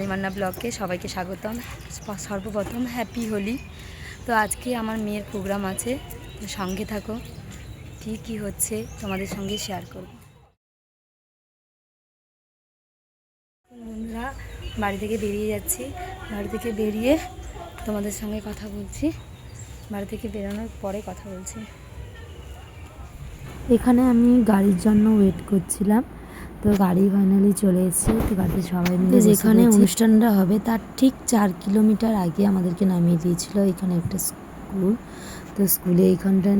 অনিমান্না ব্লগকে সবাইকে স্বাগতম। সর্বপ্রথম হ্যাপি হোলি। তো আজকে আমার মেয়ের প্রোগ্রাম আছে, তো সঙ্গে থাকো। কী কী হচ্ছে তোমাদের সঙ্গে শেয়ার করব। বন্ধুরা, বাড়ি থেকে বেরিয়ে যাচ্ছি। বাড়ি থেকে বেরিয়ে তোমাদের সঙ্গে কথা বলছি। বাড়ি থেকে বেরোনোর পরে কথা বলছি। এখানে আমি গাড়ির জন্য ওয়েট করছিলাম। তো গাড়ি ফাইনালি চলে এসেছে তো গাড়িতে সবাই মিলে যেখানে অনুষ্ঠানটা হবে তার ঠিক চার কিলোমিটার আগে আমাদেরকে নামিয়ে দিয়েছিল এখানে একটা স্কুল। তো স্কুলে এইখানটা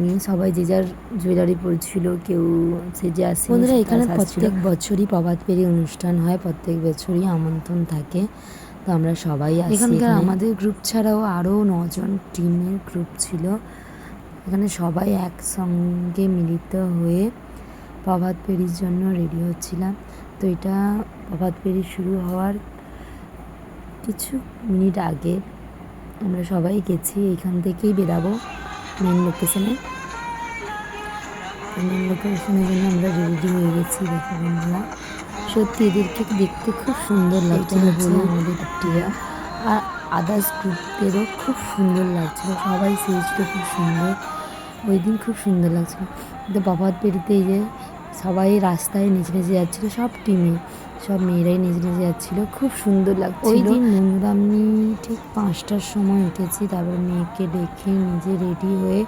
নিয়ে সবাই যে যার জুয়েলারি পরছিল কেউ সেজে আসে বন্ধুরা এখানে প্রত্যেক বছরই প্রভাত পেরি অনুষ্ঠান হয় প্রত্যেক বছরই আমন্ত্রণ থাকে। তো আমরা সবাই আসি এখানকার আমাদের গ্রুপ ছাড়াও আরও নজন টিমের গ্রুপ ছিল। এখানে সবাই একসঙ্গে মিলিত হয়ে প্রভাত পেরির জন্য রেডি হচ্ছিলাম। তো এটা প্রভাত পেরি শুরু হওয়ার কিছু মিনিট আগে আমরা সবাই গেছি এইখান থেকেই বেরাবো মেন লোকেশনে মেন লোকেশনের জন্য আমরা রেডি হয়ে গেছি দেখো বন্ধুরা। সত্যি এদেরকে দেখতে খুব সুন্দর লাগছে আমাদের টিয়া আর আদার্স গ্রুপদেরও খুব সুন্দর লাগছিল। সবাই সেজছিল খুব সুন্দর। ওই দিন খুব সুন্দর লাগছিল। কিন্তু বাবার পেরিতে এই যে সবাই রাস্তায় নেচে নেচে যাচ্ছিল সব টিমে সব মেয়েরাই নেচে নেচে যাচ্ছিল। খুব সুন্দর লাগছিল। ওই দিন বন্ধুরা আমি ঠিক পাঁচটার সময় উঠেছি তারপর মেয়েকে ডেকে নিজে রেডি হয়ে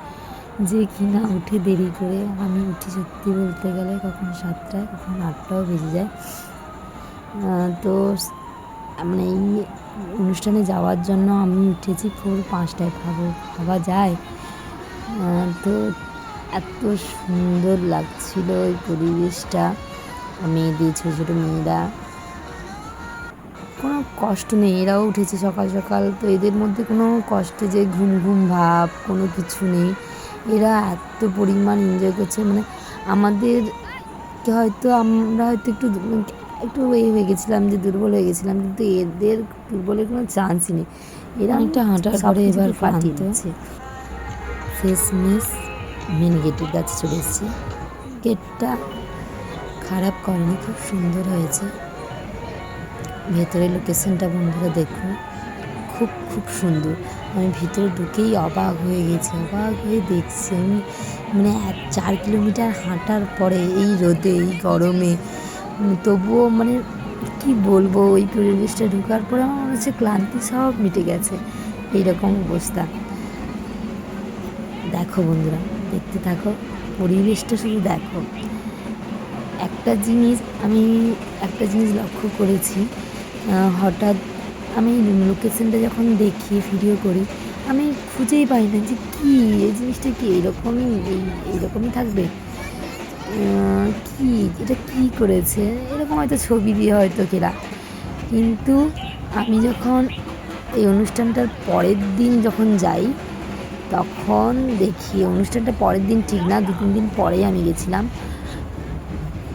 যে কিনা উঠে দেরি করে আমি উঠি সত্যি বলতে গেলে কখন সাতটায় কখন আটটাও বেজে যায়। তো মানে এই অনুষ্ঠানে যাওয়ার জন্য আমি উঠেছি ফোর পাঁচটায় খাব খাওয়া যায়। তো এত সুন্দর লাগছিল ওই পরিবেশটা মেয়েদের ছোটো ছোটো মেয়েরা। কোনো কষ্ট নেই এরাও উঠেছে সকাল সকাল তো এদের মধ্যে কোনো কষ্টে যে ঘুম ঘুম ভাব কোনো কিছু নেই। এরা এত পরিমাণ এনজয় করছে মানে আমাদের হয়তো আমরা হয়তো একটু একটু এ হয়ে গেছিলাম যে দুর্বল হয়ে গেছিলাম কিন্তু এদের দুর্বলের কোনো চান্সই নেই। এরা অনেকটা হাঁটার পরে এবার কাটিয়ে দিচ্ছে। শেষ মিস মেন গেটের কাছে চলে এসেছি। গেটটা খারাপ করেনি, খুব সুন্দর হয়েছে। ভেতরে লোকেশনটা বন্ধুরা দেখুন, খুব খুব সুন্দর। আমি ভিতরে ঢুকেই অবাক হয়ে গেছি, অবাক হয়ে দেখছি আমি মানে এক, চার কিলোমিটার হাঁটার পরে এই রোদে, এই গরমে তবুও মানে কি বলব, ওই পরিবেশটা ঢোকার পরে আমার মনে হচ্ছে ক্লান্তি সব মিটে গেছে, এইরকম অবস্থা। দেখো বন্ধুরা দেখতে থাকো, পরিবেশটা শুধু দেখো। একটা জিনিস, আমি একটা জিনিস লক্ষ্য করেছি হঠাৎ আমি লোকেশনটা যখন দেখি ভিডিও করি, আমি খুঁজেই পাই না যে কী, এই জিনিসটা কি, এরকমই, এই এইরকমই থাকবে? কি, এটা কি করেছে? এরকম হয়তো ছবি দিয়ে হয়তো কেরা কিন্তু আমি যখন এই অনুষ্ঠানটার পরের দিন যখন যাই তখন দেখি অনুষ্ঠানটা পরের দিন ঠিক না দু তিন দিন পরেই আমি গেছিলাম।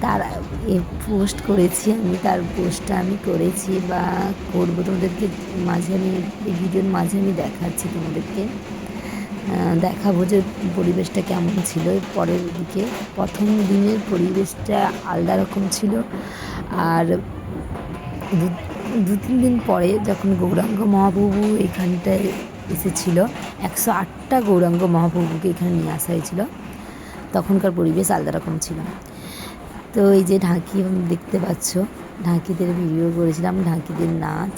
তার পোস্ট করেছি আমি, তার পোস্টটা আমি করেছি বা করব তোমাদেরকে মাঝে আমি, এই ভিডিওর মাঝে আমি দেখাচ্ছি তোমাদেরকে। দেখাবো যে পরিবেশটা কেমন ছিল পরের দিকে। প্রথম দিনের পরিবেশটা আলাদা রকম ছিল। আর দু তিন দিন পরে যখন গৌরাঙ্গ মহাপ্রভু এখানটায় এসেছিল। একশো আটটা গৌরাঙ্গ মহাপ্রভুকে এখানে নিয়ে আসা হয়েছিল। তখনকার পরিবেশ আলাদা রকম ছিল। তো এই যে ঢাকি দেখতে পাচ্ছ, ঢাকিদের ভিডিও করেছিলাম, ঢাকিদের নাচ।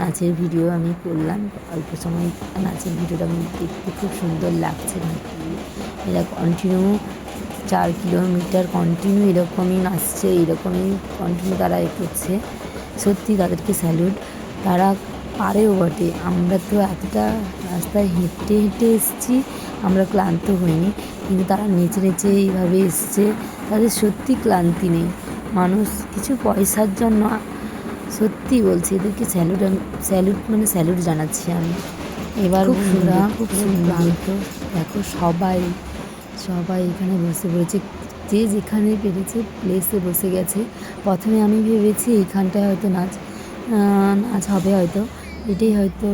নাচের ভিডিও আমি করলাম। অল্প সময় নাচের ভিডিওটা আমি দেখতে খুব সুন্দর লাগছে ঢাকি। এরা কন্টিনিউ চার কিলোমিটার কন্টিনিউ এরকমই নাচছে, এরকমই কন্টিনিউ তারা এ করছে। সত্যি তাদেরকে স্যালুট তারা পারেও বটে। আমরা তো এতটা রাস্তায় হেঁটে হেঁটে এসেছি আমরা ক্লান্ত হইনি। কিন্তু তারা নেচে নেচে এইভাবে এসছে তাদের সত্যি ক্লান্তি নেই। মানুষ কিছু পয়সার জন্য সত্যি বলছি এদেরকে স্যালুট স্যালুট মানে স্যালুট জানাচ্ছি আমি। এবার বন্ধুরা খুব খুব ক্লান্ত। দেখো সবাই সবাই এখানে বসে পড়েছে। যে যেখানে পেরেছে প্লেসে বসে গেছে। প্রথমে আমি ভেবেছি এইখানটায় হয়তো নাচ নাচ হবে হয়তো। এটাই হয়তো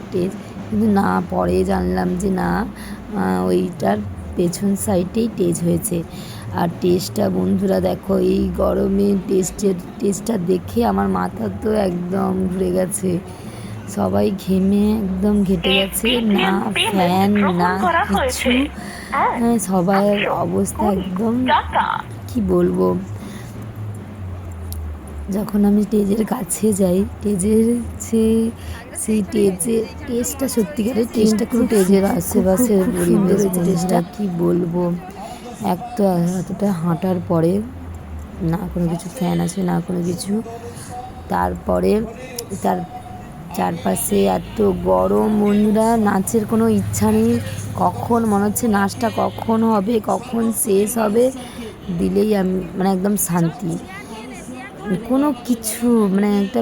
স্টেজ কিন্তু না পরে জানলাম যে না ওইটার পেছন সাইডেই স্টেজ হয়েছে। আর টেস্টটা বন্ধুরা দেখো এই গরমে টেস্টের টেস্টটা দেখে আমার মাথা তো একদম ঘুরে গেছে। সবাই ঘেমে একদম ঘেটে গেছে না ফ্যান না কিছু। হ্যাঁ, সবার অবস্থা একদম কি বলব? যখন আমি স্টেজের কাছে যাই স্টেজের যে সেই টেজের টেস্টটা সত্যিকারের টেস্টটা খুব স্টেজের আশেপাশে টেস্টটা কি বলব? এক তো এতটা হাঁটার পরে না কোনো কিছু ফ্যান আছে না কোনো কিছু। তারপরে তার চারপাশে এত গরম বন্ধুরা নাচের কোনো ইচ্ছা নেই। কখন মনে হচ্ছে নাচটা কখন হবে কখন শেষ হবে দিলেই আমি মানে একদম শান্তি। কোনো কিছু মানে একটা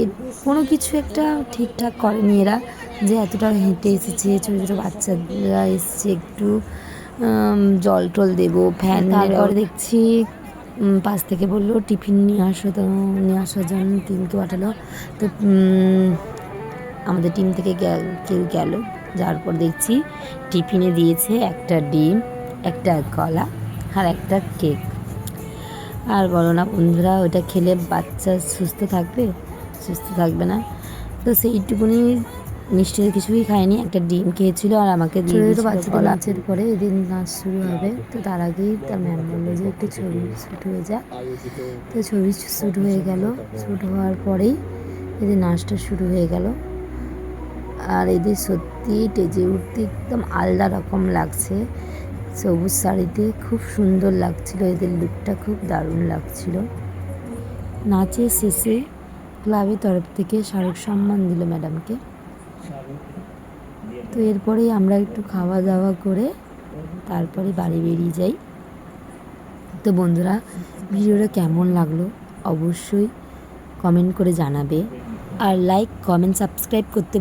এ কোনো কিছু একটা ঠিকঠাক করেনি এরা যে এতটা হেঁটে এসেছে ছোটো ছোটো বাচ্চারা এসছে একটু জল টল দেবো ফ্যান তারপর দেখছি পাশ থেকে বলল টিফিন নিয়ে আসো তো নিয়ে আসার জন্য টিমকে পাঠালো। তো আমাদের টিম থেকে কেউ গেল। যার পর দেখছি টিফিনে দিয়েছে একটা ডিম একটা কলা আর একটা কেক। আর বলো না বন্ধুরা ওটা খেলে বাচ্চা সুস্থ থাকবে? সুস্থ থাকবে না। তো সেইটুকুনি মিষ্টি কিছুই খায়নি একটা ডিম খেয়েছিল আর আমাকে ছোটো বাচ্চাদের নাচের পরে এদিন নাচ শুরু হবে। তো তার আগেই তার ম্যাম বলল যে একটু ছবি শ্যুট হয়ে যাক তো ছবি শ্যুট হয়ে গেল। শ্যুট হওয়ার পরেই এদের নাচটা শুরু হয়ে গেল। আর এদের সত্যি টেজে উঠতে একদম আলাদা রকম লাগছে। সবুজ শাড়িতে খুব সুন্দর লাগছিল, এদের লুকটা খুব দারুণ লাগছিল। নাচের শেষে ক্লাবের তরফ থেকে স্মারক সম্মান দিল ম্যাডামকে। তো এরপরেই আমরা একটু খাওয়া দাওয়া করে তারপরে বাড়ি বেরিয়ে যাই। তো বন্ধুরা, ভিডিওটা কেমন লাগল অবশ্যই কমেন্ট করে জানাবে। আর লাইক কমেন্ট সাবস্ক্রাইব করতে